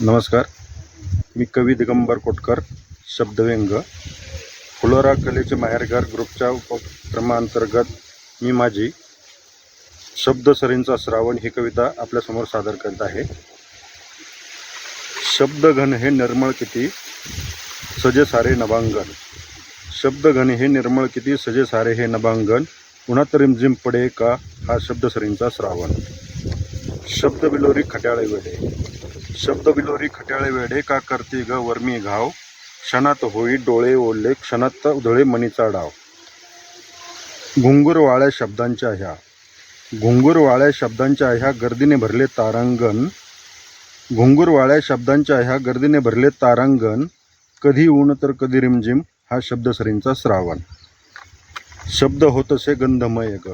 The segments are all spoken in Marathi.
नमस्कार. मी कवी दिगंबर कोटकर शब्दव्यंग. फुलोरा कलेचे माहेरघर ग्रुपच्या उपक्रमांतर्गत मी माझी शब्दसरींचा श्रावण ही कविता आपल्यासमोर सादर करत आहे. शब्दघन हे निर्मळ किती सजे सारे नभांगण शब्दघन हे निर्मळ किती सजे सारे हे नभांगण उन्हात रिमझिम पडे का हा शब्दसरींचा श्रावण. शब्द बिलोरी खट्याळे वेळे शब्द बिलोरी खट्याळे वेडे का करते ग वर्मी घाव? क्षणात होई डोळे ओढले क्षणात उधळे मणीचा डाव. घुंगुरवाळ्या शब्दांच्या ह्या. घुंगुरवाळ्या शब्दांच्या ह्या गर्दीने भरले तारांगण. घुंगुरवाळ्या शब्दांच्या ह्या गर्दीने भरले तारांगण. कधी ऊन तर कधी रिमझिम हा शब्दसरींचा श्रावण. शब्द होत असे गंधमय ग.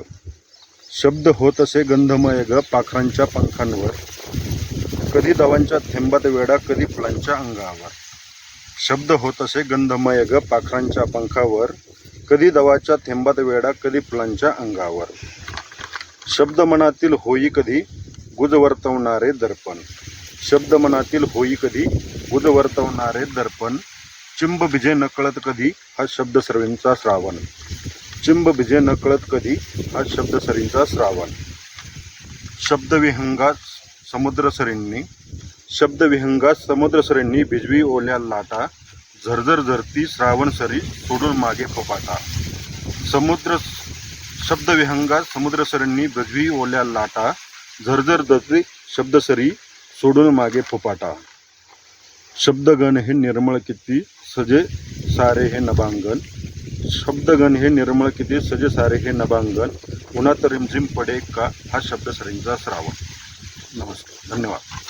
शब्द होत असे गंधमय ग पाखरांच्या पंखांवर. कधी दवांच्या थेंबात वेडा कधी फुलांच्या अंगावर. शब्द होत असे गंधमय ग पाखरांच्या पंखावर कधी दवाच्या थेंबात वेडा कधी फुलांच्या अंगावर. शब्द मनातील होई कधी गुज वर्तवणारे दर्पण. शब्द मनातील होई कधी गुज वर्तवणारे दर्पण. चिंब भिजे नकळत कधी हा शब्द सर्वींचा श्रावण. चिंब भिजे नकळत कधी हा शब्द सरींचा श्रावण. शब्दविहंगात समुद्रसरींनी शब्दविहंगात समुद्रसरींनी भिजवी ओल्या लाटा झरझर झरती श्रावण सरी सोडून मागे फोपाटा. समुद्र शब्दविहंगात समुद्रसरींनी भिजवी ओल्या लाटा झरझर झरती शब्दसरी सोडून मागे फोपाटा. शब्दगण हे निर्मळ किती सजे सारे हे नभांगण शब्दगण हे निर्मळ किती सजे सारे हे नभांगण उन्हात रिमझिम पडे का हा शब्दसरींचा श्रावण. नमस्कार धन्यवाद.